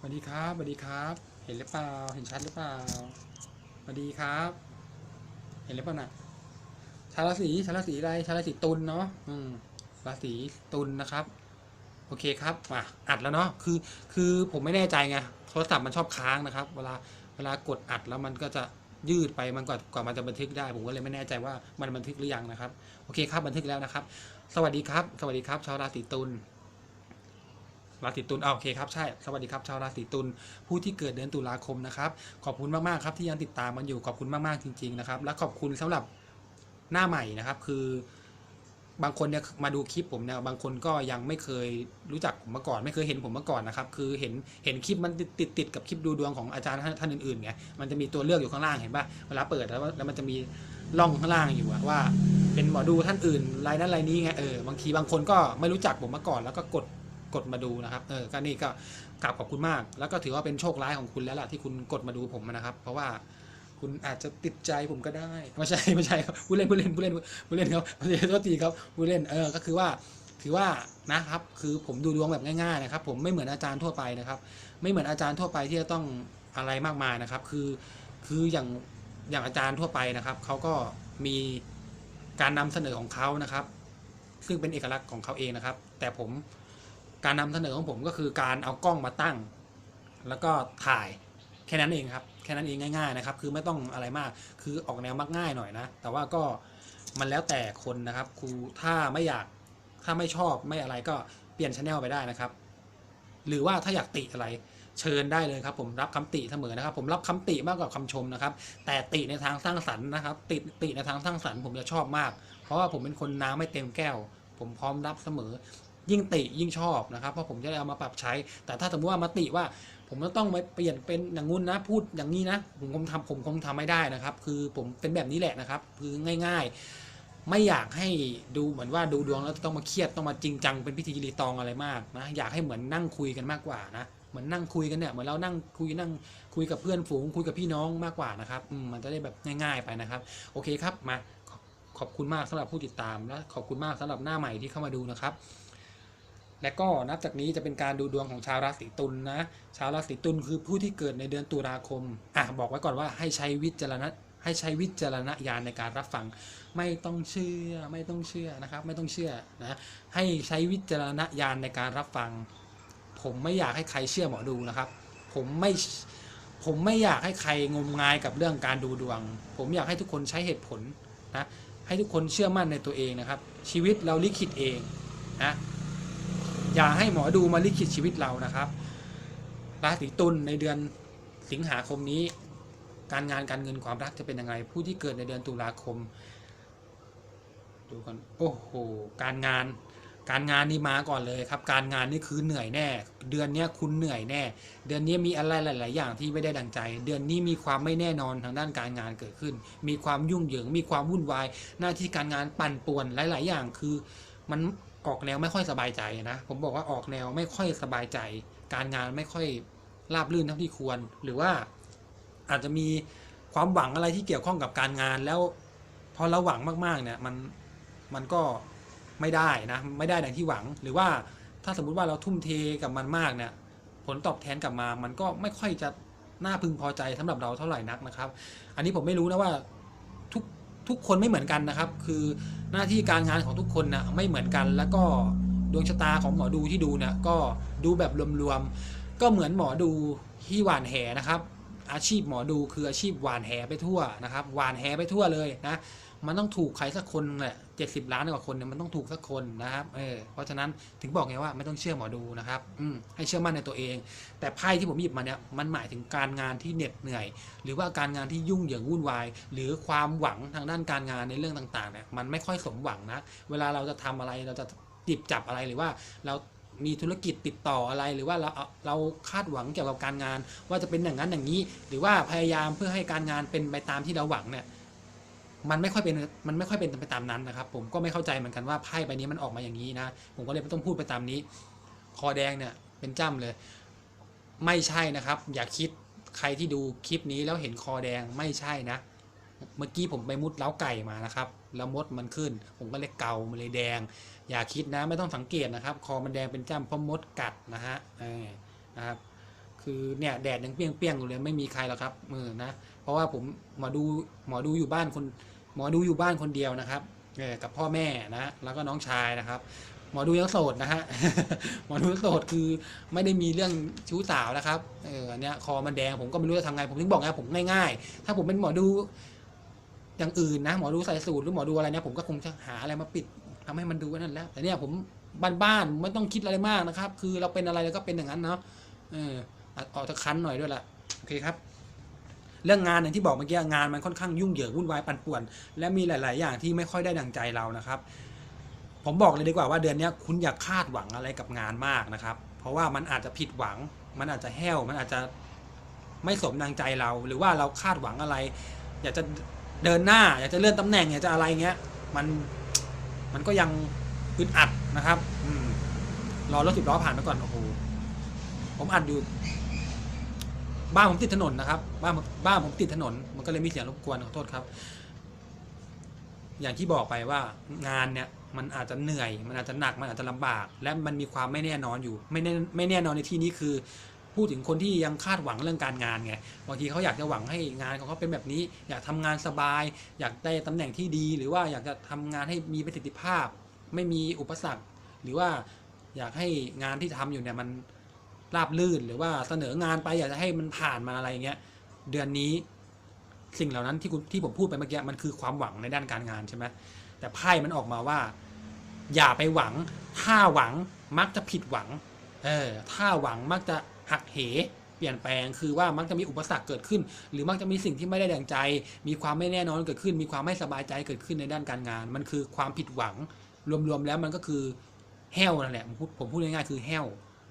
สวัสดีครับสวัสดีครับ เห็นหรือเปล่า เห็นชัดหรือเปล่าสวัสดีครับ เห็นหรือเปล่าน่ะชาราศีชาราศีอะไรชาราศีตุลเนาะอืมราศีตุลนะครับ โอเคครับมาอัดแล้วเนาะคือ คือผมไม่แน่ใจไงโทรศัพท์มันชอบค้างนะครับ เวลาเวลากดอัดแล้วมันก็จะยืดไปมันกว่ากว่ามันจะบันทึกได้ ผมก็เลยไม่แน่ใจว่ามันบันทึกหรือยังนะครับ โอเคครับบันทึกแล้วนะครับ สวัสดีครับ สวัสดีครับ ชาวราศีตุล ราศีตุลอ่าโอเคครับใช่สวัสดีครับชาวราศีตุลผู้ที่เกิดเดือนตุลาคมนะครับขอบคุณมากๆครับที่ยังติดตามมันอยู่ขอบคุณมากๆจริง ๆนะครับ และขอบคุณสำหรับหน้าใหม่นะครับคือบางคนเนี่ยมาดูคลิปผมเนี่ยบางคนก็ยังไม่เคยรู้จักผมมาก่อน ไม่เคยเห็นผมมาก่อนนะครับคือเห็นเห็นคลิปมันติดติดกับคลิปดูดวงของอาจารย์ท่านอื่นๆไงมันจะมีตัวเลือกอยู่ข้างล่างเห็นป่ะเวลาเปิดแล้วแล้วมันจะมีร่องข้างล่างอยู่ว่า เป็นหมอดูท่านอื่นรายนั้นรายนี้ไงเออบางทีบางคนก็ไม่รู้จักผมมาก่อนแล้วก็กด กดมาดูนะครับเออก็นี่ก็กราบขอบคุณมาก แล้วก็ถือว่าเป็นโชคร้ายของคุณแล้วล่ะที่คุณกดมาดูผมนะครับ เพราะว่าคุณอาจจะติดใจผมก็ได้ไม่ใช่ไม่ใช่ครับผู้เล่นผู้เล่นผู้เล่นผู้เล่นครับไม่ใช่โทษทีครับผู้เล่นเออก็คือว่าถือว่านะครับ คือผมดูดวงแบบง่ายๆนะครับ ผมไม่เหมือนอาจารย์ทั่วไปนะครับ ไม่เหมือนอาจารย์ทั่วไปที่จะต้องอะไรมากมายนะครับ คือคืออย่างอย่างอาจารย์ทั่วไปนะครับเขาก็มีการนำเสนอของเขานะครับ ซึ่งเป็นเอกลักษณ์ของเขาเองนะครับ แต่ผม การนำเสนอของผมก็คือการเอากล้องมาตั้ง แล้วก็ถ่ายแค่นั้นเองครับ แค่นั้นเองง่าย ๆ นะครับ คือไม่ต้องอะไรมาก คือออกแนวมักง่ายหน่อยนะ แต่ว่าก็มันแล้วแต่คนนะครับ ครูถ้าไม่อยากถ้าไม่ชอบไม่อะไรก็เปลี่ยนชแนลไปได้นะครับ หรือว่าถ้าอยากติอะไรเชิญได้เลยครับ ผมรับคำติเสมอนะครับ ผมรับคำติมากกว่าคำชมนะครับ แต่ติในทางสร้างสรรค์นะครับ ติติในทางสร้างสรรค์ผมจะชอบมาก เพราะว่าผมเป็นคนน้ำไม่เต็มแก้ว ผมพร้อมรับเสมอ ยิ่งติยิ่งชอบนะครับ เพราะผมจะได้เอามาปรับใช้ แต่ถ้าสมมติว่ามาติว่า ผมจะต้องมาเปลี่ยนเป็นอย่างงู้นนะ พูดอย่างนี้นะ ผมคงทำผมคงทำไม่ได้นะครับ คือผมเป็นแบบนี้แหละนะครับ คือง่าย ๆ ไม่อยากให้ดูเหมือนว่าดูดวงแล้วต้องมาเครียดต้องมาจริงจังเป็นพิธีรีตองอะไรมากนะ อยากให้เหมือนนั่งคุยกันมากกว่านะเหมือนนั่งคุยกันเนี่ยเหมือนเรานั่งคุยนั่งคุยกับเพื่อนฝูงคุยกับพี่น้องมากกว่านะครับอืมมันจะได้แบบง่าย ๆไปนะครับ โอเคครับมาขอบคุณมากสำหรับผู้ติดตามและขอบคุณมากสำหรับหน้าใหม่ที่เข้ามาดูนะครับ และก็นับจากนี้จะเป็นการดูดวงของชาวราศีตุลนะ ชาวราศีตุลคือผู้ที่เกิดในเดือนตุลาคม อะบอกไว้ก่อนว่าให้ใช้วิจารณให้ใช้วิจารณญาณในการรับฟัง ไม่ต้องเชื่อไม่ต้องเชื่อนะครับ ไม่ต้องเชื่อนะให้ใช้วิจารณญาณในการรับฟัง ผมไม่อยากให้ใครเชื่อหมอดูนะครับ ผมไม่ผมไม่อยากให้ใครงมงายกับเรื่องการดูดวง ผมอยากให้ทุกคนใช้เหตุผลนะให้ทุกคนเชื่อมั่นในตัวเองนะครับ ชีวิตเราลิขิตเองนะ อย่าให้หมอดูมาลิขิตชีวิตเรานะครับราศีตุลในเดือนสิงหาคมนี้ การงานการเงินความรักจะเป็นยังไงผู้ที่เกิดในเดือนตุลาคมดูกันโอ้โหการงานการงานนี่มาก่อนเลยครับ การงานนี่คือเหนื่อยแน่ เดือนนี้คุณเหนื่อยแน่ เดือนนี้มีอะไรหลาย ๆ อย่างที่ไม่ได้ดังใจ เดือนนี้มีความไม่แน่นอนทางด้านการงานเกิดขึ้น มีความยุ่งเหยิง มีความวุ่นวาย หน้าที่การงานปั่นป่วนหลาย ๆ อย่างคือ มัน ออกแนวไม่ค่อยสบายใจนะ ผมบอกว่าออกแนวไม่ค่อยสบายใจ การงานไม่ค่อยราบรื่นเท่าที่ควร หรือว่าอาจจะมีความหวังอะไรที่เกี่ยวข้องกับการงานแล้วพอเราหวังมากๆเนี่ยมันมันก็ไม่ได้นะไม่ได้ดังที่หวัง หรือว่าถ้าสมมุติว่าเราทุ่มเทกับมันมากเนี่ยผลตอบแทนกลับมา มันก็ไม่ค่อยจะน่าพึงพอใจสำหรับเราเท่าไหร่นักนะครับ อันนี้ผมไม่รู้นะว่า ทุกคนไม่เหมือนกันนะครับ คือหน้าที่การงานของทุกคนนะไม่เหมือนกัน แล้วก็ดวงชะตาของหมอดูที่ดูเนี่ยก็ดูแบบรวมๆก็เหมือนหมอดูที่หวานแหนะครับ อาชีพหมอดูคืออาชีพหวานแหไปทั่วนะครับหวานแหไปทั่วเลยนะมันต้องถูกใครสักคนแหละ เจ็ดสิบล้านกว่าคนเนี่ยมันต้องถูกสักคนนะครับเออเพราะฉะนั้นถึงบอกไงว่าไม่ต้องเชื่อหมอดูนะครับอืมให้เชื่อมั่นในตัวเอง แต่ไพ่ที่ผมหยิบมาเนี่ยมันหมายถึงการงานที่เหน็ดเหนื่อย หรือว่าการงานที่ยุ่งเหยิงวุ่นวาย หรือความหวังทางด้านการงานในเรื่องต่างๆเนี่ยมันไม่ค่อยสมหวังนะเวลาเราจะทำอะไรเราจะจิบจับอะไรหรือว่าเรามีธุรกิจติดต่ออะไรหรือว่าเราเราคาดหวังเกี่ยวกับการงาน ว่าจะเป็นอย่างนั้นอย่างนี้ หรือว่าพยายามเพื่อให้การงานเป็นไปตามที่เราหวังเนี่ย มันไม่ค่อยเป็นมันไม่ค่อยเป็นไปตามนั้นนะครับ ผมก็ไม่เข้าใจเหมือนกันว่าไพ่ใบนี้มันออกมาอย่างนี้นะ ผมก็เลยไม่ต้องพูดไปตามนี้ คอแดงเนี่ยเป็นจ้ำเลย ไม่ใช่นะครับ อย่าคิดใครที่ดูคลิปนี้แล้วเห็นคอแดงไม่ใช่นะ เมื่อกี้ผมไปมุดเล้าไก่มานะครับ แล้วมดมันขึ้น ผมก็เลยเกามันเลยแดง อย่าคิดนะ ไม่ต้องสังเกตนะครับ คอมันแดงเป็นจ้ำเพราะมดกัดนะฮะนะครับ คือเนี่ยแดดยังเปี้ยงๆอยู่เลยไม่มีใครหรอกครับเออนะเพราะว่าผมหมอดูหมอดูอยู่บ้านคนหมอดูอยู่บ้านคนเดียวนะครับเออกับพ่อแม่นะแล้วก็น้องชายนะครับหมอดูยังโสดนะฮะ หมอดูโสดคือไม่ได้มีเรื่องชู้สาวนะครับ เอออันเนี้ยคอมันแดงผมก็ไม่รู้จะทำไง ผมถึงบอกไงผมง่ายๆ ถ้าผมเป็นหมอดูอย่างอื่นนะ หมอดูใส่สูตรหรือหมอดูอะไรเนี่ยผมก็คงจะหาอะไรมาปิดทำให้มันดูนั่นแล้ว แต่เนี่ยผมบ้านๆไม่ต้องคิดอะไรมากนะครับ คือเราเป็นอะไรเราก็เป็นอย่างนั้นเนาะ เออ ออกจะคันหน่อยด้วยล่ะโอเคครับ เรื่องงานอย่างที่บอกเมื่อกี้งานมันค่อนข้างยุ่งเหยิงวุ่นวายปั่นป่วน และมีหลาย ๆ อย่างที่ไม่ค่อยได้ดังใจเรานะครับ ผมบอกเลยดีกว่าว่าเดือนนี้คุณอย่าคาดหวังอะไรกับงานมากนะครับ เพราะว่ามันอาจจะผิดหวัง มันอาจจะแห้ว มันอาจจะไม่สมดังใจเรา หรือว่าเราคาดหวังอะไร อยากจะเดินหน้า อยากจะเลื่อนตำแหน่งอยากจะอะไรเงี้ย มันมันก็ยังอึดอัดนะครับ อืมรอรถสิบล้อผ่านไปก่อน โอ้โห ผมอัดอยู่ บ้านผมติดถนนนะครับ บ้านบ้านผมติดถนน มันก็เลยมีเสียงรบกวนขอโทษครับ อย่างที่บอกไปว่างานเนี่ยมันอาจจะเหนื่อย มันอาจจะหนัก มันอาจจะลำบาก และมันมีความไม่แน่นอนอยู่ ไม่แน่ไม่แน่นอนในที่นี้คือ พูดถึงคนที่ยังคาดหวังเรื่องการงานไง บางทีเขาอยากจะหวังให้งานของเขาเป็นแบบนี้ อยากทำงานสบาย อยากได้ตำแหน่งที่ดี หรือว่าอยากจะทำงานให้มีประสิทธิภาพ ไม่มีอุปสรรค หรือว่าอยากให้งานที่ทำอยู่เนี่ยมัน ราบลื่นหรือว่าเสนองานไปอยากจะให้มันผ่านมาอะไรเงี้ยเดือนนี้สิ่งเหล่านั้นที่คุณที่ผมพูดไปเมื่อกี้มันคือความหวังในด้านการงานใช่ไหมแต่ไพ่มันออกมาว่า อย่าไปหวัง ถ้าหวังมักจะผิดหวังเออถ้าหวังมักจะหักเหเปลี่ยนแปลงคือว่ามักจะมีอุปสรรคเกิดขึ้น หรือมักจะมีสิ่งที่ไม่ได้ดังใจ มีความไม่แน่นอนเกิดขึ้น มีความไม่สบายใจเกิดขึ้นในด้านการงาน มันคือความผิดหวัง รวมๆแล้วมันก็คือแห้วนั่นแหละผมพูดผมพูดง่ายๆคือแห้ว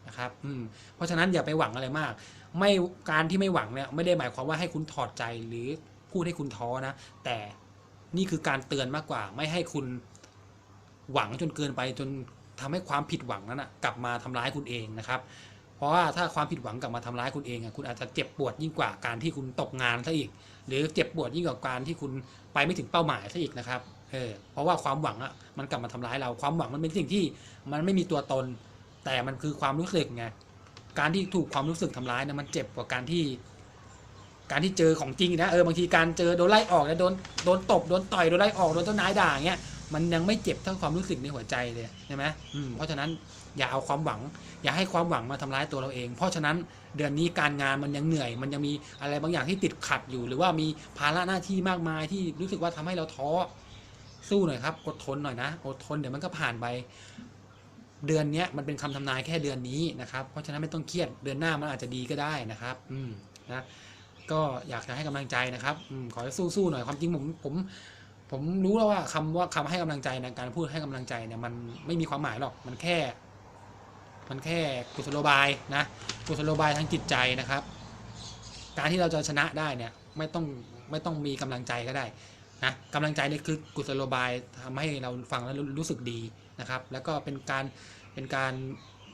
นะครับอืมเพราะฉะนั้นอย่าไปหวังอะไรมาก ไม่การที่ไม่หวังเนี่ยไม่ได้หมายความว่าให้คุณถอดใจหรือพูดให้คุณท้อนะ แต่นี่คือการเตือนมากกว่า ไม่ให้คุณหวังจนเกินไปจนทำให้ความผิดหวังนั้นนะกลับมาทำร้ายคุณเองนะครับ เพราะว่าถ้าความผิดหวังกลับมาทำร้ายคุณเองคุณอาจจะเจ็บปวดยิ่งกว่าการที่คุณตกงานซะอีก หรือเจ็บปวดยิ่งกว่าการที่คุณไปไม่ถึงเป้าหมายซะอีกนะครับเออเพราะว่าความหวังอะมันกลับมาทำร้ายเราความหวังมันเป็นสิ่งที่มันไม่มีตัวตน แต่มันคือความรู้สึกไงการที่ถูกความรู้สึกทำร้ายนะมันเจ็บกว่าการที่ การที่เจอของจริงนะเออบางทีการเจอโดนไล่ออกแล้วโดนโดนตบโดนต่อยโดนไล่ออกโดนเจ้านายด่าอย่างเงี้ยมันยังไม่เจ็บเท่าความรู้สึกในหัวใจเลยใช่ไหมอืมเพราะฉะนั้นอย่าเอาความหวัง อย่าให้ความหวังมาทำร้ายตัวเราเอง เพราะฉะนั้นเดือนนี้การงานมันยังเหนื่อย มันยังมีอะไรบางอย่างที่ติดขัดอยู่ หรือว่ามีภาระหน้าที่มากมายที่รู้สึกว่าทำให้เราท้อสู้หน่อยครับอดทนหน่อยนะอดทนเดี๋ยวมันก็ผ่านไป เดือนนี้มันเป็นคำทำนายแค่เดือนนี้นะครับ เพราะฉะนั้นไม่ต้องเครียดเดือนหน้ามันอาจจะดีก็ได้นะครับ อืมนะก็อยากจะให้กำลังใจนะครับอขอสู้ๆหน่อยความจริงผมผม ผมรู้แล้วว่าคำว่าคำให้กำลังใจในการพูดให้กำลังใจเนี่ยมันไม่มีความหมายหรอกมันแค่ มันแค่กุศโลบายนะกุศโลบายทางจิตใจนะครับ การที่เราจะชนะได้เนี่ย ไม่ต้องไม่ต้องมีกำลังใจก็ได้ นะกำลังใจนี่คือกุศโลบายทำให้เราฟังแล้วรู้สึกดีนะครับ แล้วก็เป็นการเป็นการ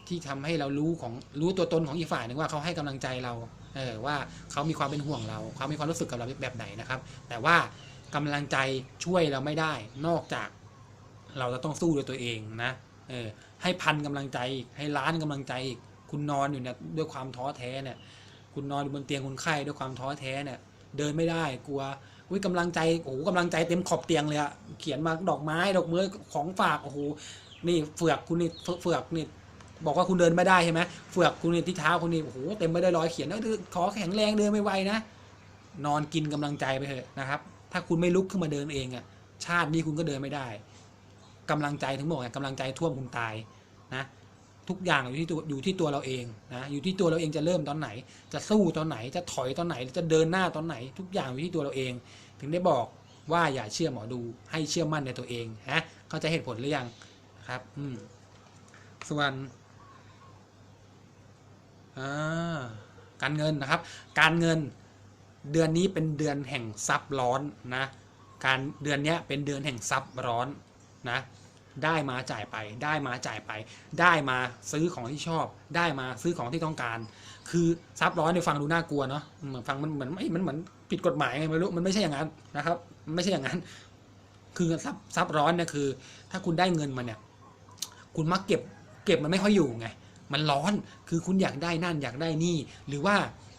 ที่ทำให้เรารู้ของรู้ตัวตนของอีกฝ่ายหนึ่งว่าเขาให้กำลังใจเราเออว่าเขามีความเป็นห่วงเราเขามีความรู้สึกกับเราแบบไหนนะครับ แต่ว่ากำลังใจช่วยเราไม่ได้ นอกจากเราจะต้องสู้ด้วยตัวเองนะเออให้พันกำลังใจอีกให้ล้านกำลังใจอีกคุณนอนอยู่เนี่ยด้วยความท้อแท้เนี่ย คุณนอนอยู่บนเตียงคนไข้ด้วยความท้อแท้เนี่ย เดินไม่ได้กลัว อุ้ยกำลังใจโอ้โหกำลังใจเต็มขอบเตียงเลยอะเขียนมาดอกไม้ดอกไม้ของฝากโอ้โหนี่เฟือกคุณนี่เฟือกนี่บอกว่าคุณเดินไม่ได้ใช่ไหมเฟือกคุณนี่ที่เท้าคุณนี่โอ้โหเต็มไปด้วยรอยเขียนแล้วขอแข็งแรงเดินไม่ไหวนะนอนกินกำลังใจไปเถอะนะครับ ถ้าคุณไม่ลุกขึ้นมาเดินเองอะชาตินี้คุณก็เดินไม่ได้กำลังใจถึงบอกไงกำลังใจท่วมคุณตายนะ ทุกอย่างอยู่ที่ตัวอยู่ที่ตัวเราเองนะอยู่ที่ตัวเราเองจะเริ่มตอนไหน จะสู้ตอนไหนจะถอยตอนไหนจะเดินหน้าตอนไหน ทุกอย่างอยู่ที่ตัวเราเอง ถึงได้บอกว่าอย่าเชื่อหมอดูให้เชื่อมั่นในตัวเองฮะเข้าใจเหตุผลหรือยังนะครับอืมส่วนการเงินนะครับ การเงินเดือนนี้เป็นเดือนแห่งทรัพย์ร้อนนะการเดือนนี้เป็นเดือนแห่งทรัพย์ร้อนนะ ได้มาจ่ายไป ได้มาจ่ายไป ได้มาซื้อของที่ชอบ ได้มาซื้อของที่ต้องการ คือทรัพย์ร้อนเนี่ยฟังดูน่ากลัวเนาะอืมฟังมันเหมือนไม่มันเหมือนผิดกฎหมายไงไม่รู้มันไม่ใช่อย่างนั้นนะครับ ไม่ใช่อย่างนั้น คือทรัพย์ทรัพย์ร้อนเนี่ยคือ ถ้าคุณได้เงินมาเนี่ย คุณมักเก็บ เก็บมันไม่ค่อยอยู่ไงมันร้อนคือคุณอยากได้นั่นอยากได้นี่ หรือว่า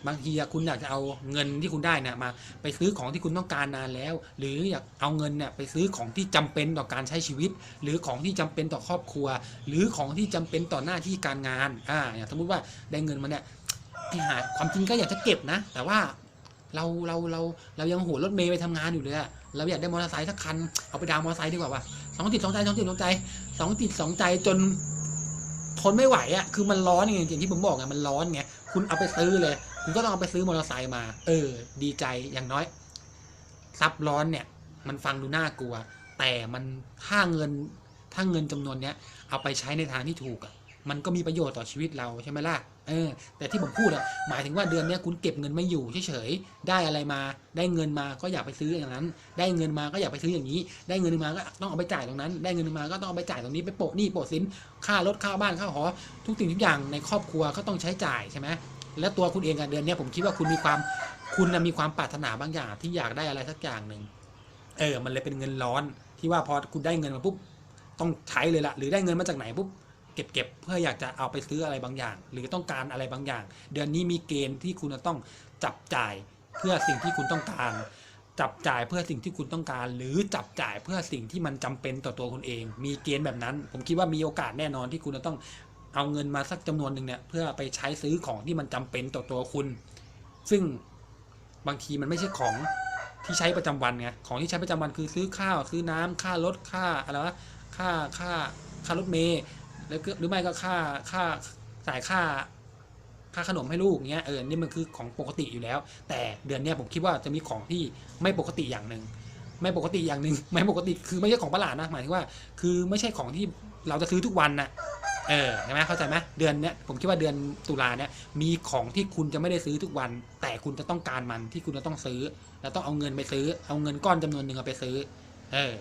บางทีอะคุณอยากจะเอาเงินที่คุณได้เนี่ยมาไปซื้อของที่คุณต้องการนานแล้ว หรืออยากเอาเงินเนี่ยไปซื้อของที่จำเป็นต่อการใช้ชีวิต หรือของที่จำเป็นต่อครอบครัว หรือของที่จำเป็นต่อหน้าที่การงานอ่าอย่างสมมติว่าได้เงินมาเนี่ยไอ้หาความจริงก็อยากจะเก็บนะ แต่ว่าเราเราเราเรายังโหนรถเมย์ไปทำงานอยู่เลยอะเราอยากได้มอเตอร์ไซค์สักคันเอาไปดาวมอเตอร์ไซค์ดีกว่าว่ะสองจิตสองใจสองจิตสองใจสองจิตสองใจจนทนไม่ไหวอะ่ะคือมันร้อนไงอย่างที่ผมบอกไงมันร้อนไงคุณเอาไปซื้อเลย คุณก็ต้องเอาไปซื้อมอเตอร์ไซค์มา เออ ดีใจอย่างน้อยซับร้อนเนี่ย มันฟังดูน่ากลัว แต่มันถ้าเงินถ้าเงินจำนวนเนี้ยเอาไปใช้ในทางที่ถูกอะมันก็มีประโยชน์ต่อชีวิตเราใช่ไหมล่ะ เออ แต่ที่ผมพูดอะ่ะหมายถึงว่าเดือนเนี้ยคุณเก็บเงินไม่อยู่เฉยๆ ได้อะไรมา ได้เงินมาก็อยากไปซื้ออย่างนั้น ได้เงินมาก็อยากไปซื้ออย่างนี้ ได้เงินมาก็ต้องเอาไปจ่ายตรงนั้น ได้เงินมาก็ต้องเอาไปจ่ายตรงนี้ไปโปะหนี้โปะสิน ค่ารถค่าบ้านค่าหอ ทุกสิ่งทุกอย่างในครอบครัวก็ต้องใช้จ่ายใช่ไหม แล้วตัวคุณเองอะเดือนนี้ผมคิดว่าคุณมีความคุณมีความปรารถนาบางอย่างที่อยากได้อะไรสักอย่างหนึ่งเออ มันเลยเป็นเงินร้อนที่ว่าพอคุณได้เงินมาปุ๊บต้องใช้เลยละหรือได้เงินมาจากไหนปุ๊บเก็บเก็บเพื่ออยากจะเอาไปซื้ออะไรบางอย่าง หรือต้องการอะไรบางอย่าง เดือนนี้มีเกณฑ์ที่คุณจะต้องจับจ่ายเพื่อสิ่งที่คุณต้องการ จับจ่ายเพื่อสิ่งที่คุณต้องการ หรือจับจ่ายเพื่อสิ่งที่มันจำเป็นต่อตัวคุณเอง มีเกณฑ์แบบนั้น ผมคิดว่ามีโอกาสแน่นอนที่คุณจะต้อง เอาเงินมาสักจำนวนหนึ่งเนี่ยเพื่อไปใช้ซื้อของที่มันจำเป็นต่อตัวคุณ ซึ่งบางทีมันไม่ใช่ของที่ใช้ประจำวันไงของที่ใช้ประจำวันคือซื้อข้าวซื้อน้ำค่ารถค่าอะไรวะค่าค่าค่ารถเมล์แล้วก็หรือไม่ก็ค่าค่าจ่ายค่าค่าขนมให้ลูกเงี้ยเออนี่มันคือของปกติอยู่แล้ว แต่เดือนเนี้ยผมคิดว่าจะมีของที่ไม่ปกติอย่างหนึ่งไม่ปกติอย่างหนึ่งไม่ปกติคือไม่ใช่ของประหลาดนะหมายถึงว่า คือไม่ใช่ของที่เราจะซื้อทุกวันน่ะ เออใช่ไหมเข้าใจไหมเดือนเนี้ยผมคิดว่าเดือนตุลาเนี้ยมีของที่คุณจะไม่ได้ซื้อทุกวัน แต่คุณจะต้องการมันที่คุณจะต้องซื้อ แล้วต้องเอาเงินไปซื้อ เอาเงินก้อนจำนวนหนึ่งเอาไปซื้อ เออ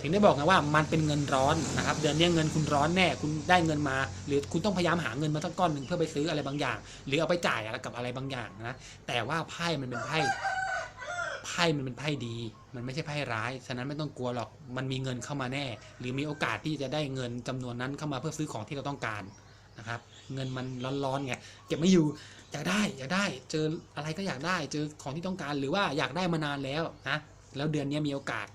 ถึงได้บอกไงว่ามันเป็นเงินร้อนนะครับ เดือนนี้เงินคุณร้อนแน่ คุณได้เงินมา หรือคุณต้องพยายามหาเงินมาสักก้อนหนึ่งเพื่อไปซื้ออะไรบางอย่าง หรือเอาไปจ่ายอะไรกับอะไรบางอย่างนะแต่ว่าไพ่มันเป็นไพ่ พ่มันเป็นไพ่ดี มันไม่ใช่ไพ่ร้าย ฉะนั้นไม่ต้องกลัวหรอก มันมีเงินเข้ามาแน่ หรือมีโอกาสที่จะได้เงินจำนวนนั้นเข้ามาเพื่อซื้อของที่เราต้องการนะครับ เงินมันร้อนๆไง เก็บไม่อยู่ อยากได้ อยากได้ เจออะไรก็อยากได้ เจอของที่ต้องการ หรือว่าอยากได้มานานแล้วนะ แล้วเดือนนี้มีโอกาส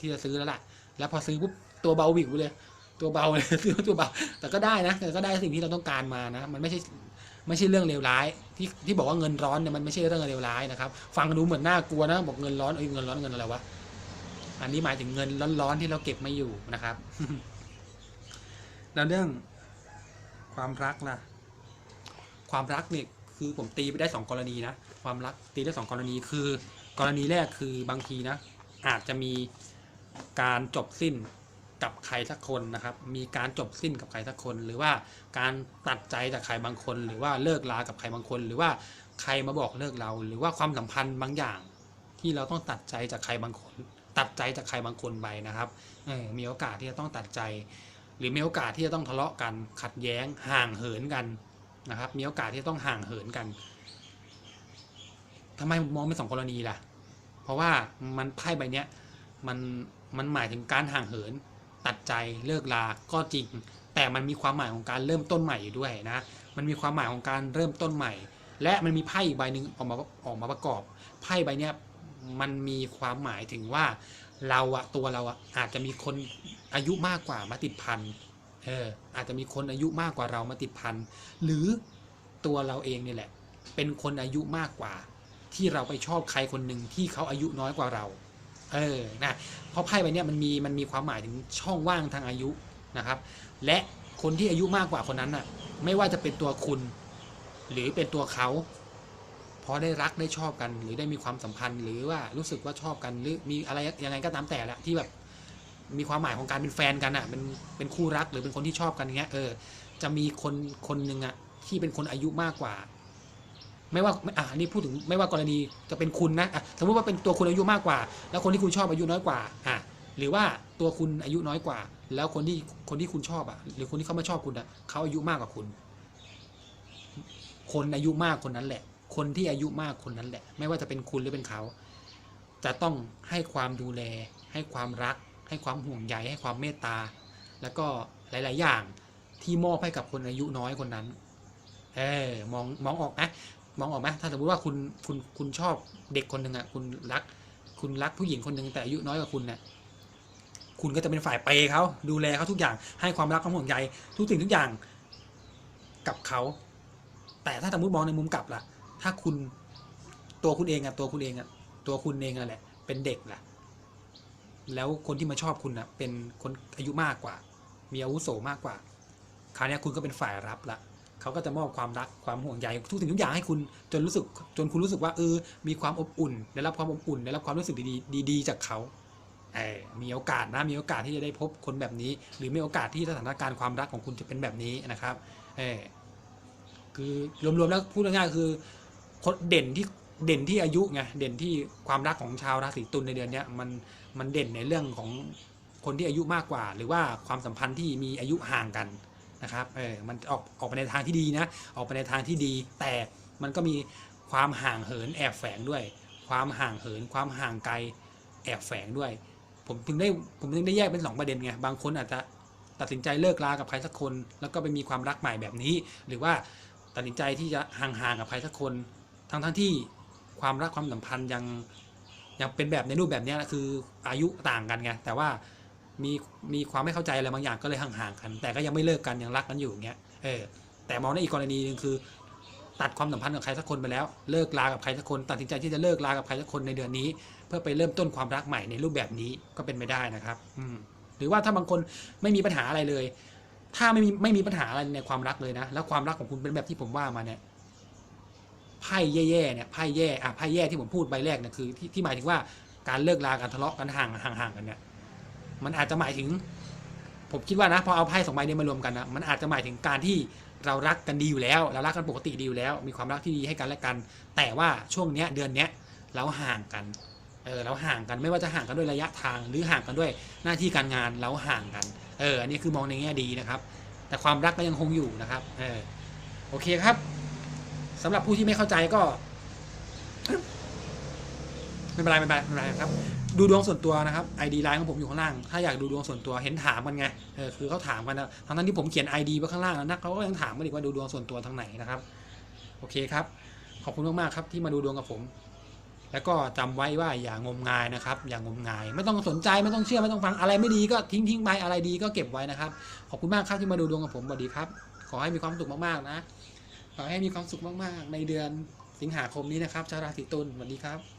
ที่จะซื้อแล้วล่ะ แล้วพอซื้อปุ๊บตัวเบาวิวเลย ตัวเบาเลยซื้อตัวเบา แต่ก็ได้นะ แต่ก็ได้สิ่งที่เราต้องการมานะ มันไม่ใช่ ไม่ใช่เรื่องเลวร้าย ที่ที่บอกว่าเงินร้อนเนี่ยมันไม่ใช่เรื่องเลวร้ายนะครับ ฟังดูเหมือนน่ากลัวนะบอกเงินร้อนเอ้ยเงินร้อนเงินอะไรวะอันนี้หมายถึงเงินร้อนๆที่เราเก็บไม่อยู่นะครับ แล้วเรื่องความรักล่ะ ความรักเนี่ยคือผมตีไปได้สองกรณีนะความรักตีได้สองกรณีคือ กรณีแรกคือบางทีนะอาจจะมีการจบสิ้น กับใครสักคนนะครับ มีการจบสิ้นกับใครสักคน หรือว่าการตัดใจจากใครบางคน หรือว่าเลิกลากับใครบางคน หรือว่าใครมาบอกเลิกเรา หรือว่าความสัมพันธ์บางอย่าง ที่เราต้องตัดใจจากใครบางคน ตัดใจจากใครบางคนไปนะครับเออมีโอกาสที่จะต้องตัดใจ หรือมีโอกาสที่จะต้องทะเลาะกัน ขัดแย้ง ห่างเหินกันนะครับ มีโอกาสที่จะต้องห่างเหินกันทำไมมองเป็นสองกรณีล่ะ เพราะว่ามันไพ่ใบเนี้ยมันมันหมายถึงการห่างเหิน ตัดใจเลิกลาก็จริง แต่มันมีความหมายของการเริ่มต้นใหม่อยู่ด้วยนะ มันมีความหมายของการเริ่มต้นใหม่ และมันมีไพ่อีกใบหนึ่งออกมาออกมาประกอบไพ่ใบเนี้ยมันมีความหมายถึงว่าเราอะตัวเราอะอาจจะมีคนอายุมากกว่ามาติดพันเอออาจจะมีคนอายุมากกว่าเรามาติดพันหรือตัวเราเองเนี่แหละ เป็นคนอายุมากกว่า ที่เราไปชอบใครคนหนึ่งที่เขาอายุน้อยกว่าเรา เออนะเพราะไพ่ใบนี้มันมีมันมีความหมายถึงช่องว่างทางอายุนะครับ และคนที่อายุมากกว่าคนนั้นน่ะ ไม่ว่าจะเป็นตัวคุณ หรือเป็นตัวเขาพอได้รักได้ชอบกันหรือได้มีความสัมพันธ์ หรือว่ารู้สึกว่าชอบกันหรือมีอะไรยังไงก็ตามแต่และที่แบบมีความหมายของการเป็นแฟนกันอะเป็นเป็นคู่รักหรือเป็นคนที่ชอบกันเงี้ยเออจะมีคนคนหนึ่งอะที่เป็นคนอายุมากกว่า ไม่ว่าอะอันนี้พูดถึงไม่ว่ากรณีจะเป็นคุณนะอะสมมติว่าเป็นตัวคุณอายุมากกว่า แล้วคนที่คุณชอบอายุน้อยกว่าอะหรือว่าตัวคุณอายุน้อยกว่า แล้วคนที่คนที่คุณชอบอะ หรือคนที่เขามาชอบคุณอะเขาอายุมากกว่าคุณ คนอายุมากคนนั้นแหละ คนที่อายุมากคนนั้นแหละ ไม่ว่าจะเป็นคุณหรือเป็นเขาจะต้องให้ความดูแล ให้ความรัก ให้ความห่วงใยให้ความเมตตา แล้วก็หลาย ๆ อย่างที่มอบให้กับคนอายุน้อยคนนั้น เออมองมองออกนะ มองออกไหมถ้าสมมติว่าคุณคุณคุณชอบเด็กคนหนึ่งอะคุณรัก คุณรักผู้หญิงคนหนึ่งแต่อายุน้อยกว่าคุณเนี่ยคุณก็จะเป็นฝ่ายเปย์เขาดูแลเขาทุกอย่างให้ความรักความห่วงใยทุกสิ่งทุกอย่างกับเขาแต่ถ้าสมมติมองในมุมกลับล่ะ ถ้าคุณตัวคุณเองอะตัวคุณเองอะตัวคุณเองอะแหละ เป็นเด็กล่ะ แล้วคนที่มาชอบคุณอะเป็นคนอายุมากกว่า มีอาวุโสมากกว่า คราวนี้คุณก็เป็นฝ่ายรับละ เขาก็จะมอบความรักความห่วงใยทุกสิ่งทุกอย่างให้คุณจนรู้สึกจนคุณรู้สึกว่าเออมีความอบอุ่น ได้รับความอบอุ่น ได้รับความรู้สึกดีๆดีๆจากเขาเออมีโอกาสนะมีโอกาสที่จะได้พบคนแบบนี้ หรือมีโอกาสที่สถานการณ์ความรักของคุณจะเป็นแบบนี้นะครับเออคือรวมๆแล้วพูดง่ายๆคือคนเด่นที่เด่นที่อายุไงเด่นที่ความรักของชาวราศีตุลในเดือนนี้มันมันเด่นในเรื่องของคนที่อายุมากกว่า หรือว่าความสัมพันธ์ที่มีอายุห่างกัน นะครับเออมันออกออกไปในทางที่ดีนะออกไปในทางที่ดี แต่มันก็มีความห่างเหินแอบแฝงด้วย ความห่างเหิน ความห่างไกลแอบแฝงด้วย ผมถึงได้ผมถึงได้แยกเป็นสองประเด็นไงบางคนอาจจะตัดสินใจเลิกลากับใครสักคน แล้วก็ไปมีความรักใหม่แบบนี้ หรือว่าตัดสินใจที่จะห่างๆกับใครสักคน ทั้งๆที่ความรักความสัมพันธ์ยังยังเป็นแบบในรูปแบบนี้คืออายุต่างกันไงแต่ว่า มีมีความไม่เข้าใจอะไรบางอย่างก็เลยห่างๆกัน แต่ก็ยังไม่เลิกกันยังรักกันอยู่อย่างเงี้ยเออแต่มองในอีกกรณีหนึ่งคือ ตัดความสัมพันธ์กับใครสักคนไปแล้ว เลิกลากับใครสักคนตัดสินใจที่จะเลิกลากับใครสักคนในเดือนนี้ เพื่อไปเริ่มต้นความรักใหม่ในรูปแบบนี้ก็เป็นไปได้นะครับ อืมหรือว่าถ้าบางคนไม่มีปัญหาอะไรเลย ถ้าไม่มีไม่มีปัญหาอะไรในความรักเลยนะ แล้วความรักของคุณเป็นแบบที่ผมว่ามาเนี่ยไพ่แย่ๆเนี่ยไพ่แย่อะไพ่แย่ที่ผมพูดใบแรกเนี่ยคือที่ที่หมายถึงว่าการเลิกลาการทะเลาะกันห่างห่างๆกันเนี่ย มันอาจจะหมายถึง ผมคิดว่านะพอเอาไพ่สองใบนี้มารวมกันนะมันอาจจะหมายถึงการที่เรารักกันดีอยู่แล้ว เรารักกันปกติดีอยู่แล้ว มีความรักที่ดีให้กันและกัน แต่ว่าช่วงเนี้ยเดือนเนี้ยเราห่างกันเออเราห่างกันไม่ว่าจะห่างกันด้วยระยะทางหรือห่างกันด้วยหน้าที่การงานเราห่างกันเอออันนี้คือมองในแง่ดีนะครับ แต่ความรักก็ยังคงอยู่นะครับเออโอเคครับสำหรับผู้ที่ไม่เข้าใจก็ไม่เป็นไรไม่เป็นไรไม่เป็นไรครับ ดูดวงส่วนตัวนะครับ ID ไลน์ของผมอยู่ข้างล่าง ถ้าอยากดูดวงส่วนตัวเห็นถามกันไงเออคือเขาถามกันนะทั้งนั้นที่ผมเขียน ID ไว้ข้างล่างแล้วนะเขาก็ยังถามมาอีกว่าดูดวงส่วนตัวทางไหนนะครับโอเคครับ ขอบคุณมากๆครับที่มาดูดวงกับผม แล้วก็จำไว้ว่าอย่างมงายนะครับ อย่างงมงาย ไม่ต้องสนใจไม่ต้องเชื่อไม่ต้องฟังอะไรไม่ดีก็ทิ้งทิ้งไปอะไรดีก็เก็บไว้นะครับ ขอบคุณมากครับที่มาดูดวงกับผมสวัสดีครับ ขอให้มีความสุขมากๆนะขอให้มีความสุขมากๆ ในเดือนสิงหาคมนี้นะครับชาวราศีตุลสวัสดีครับ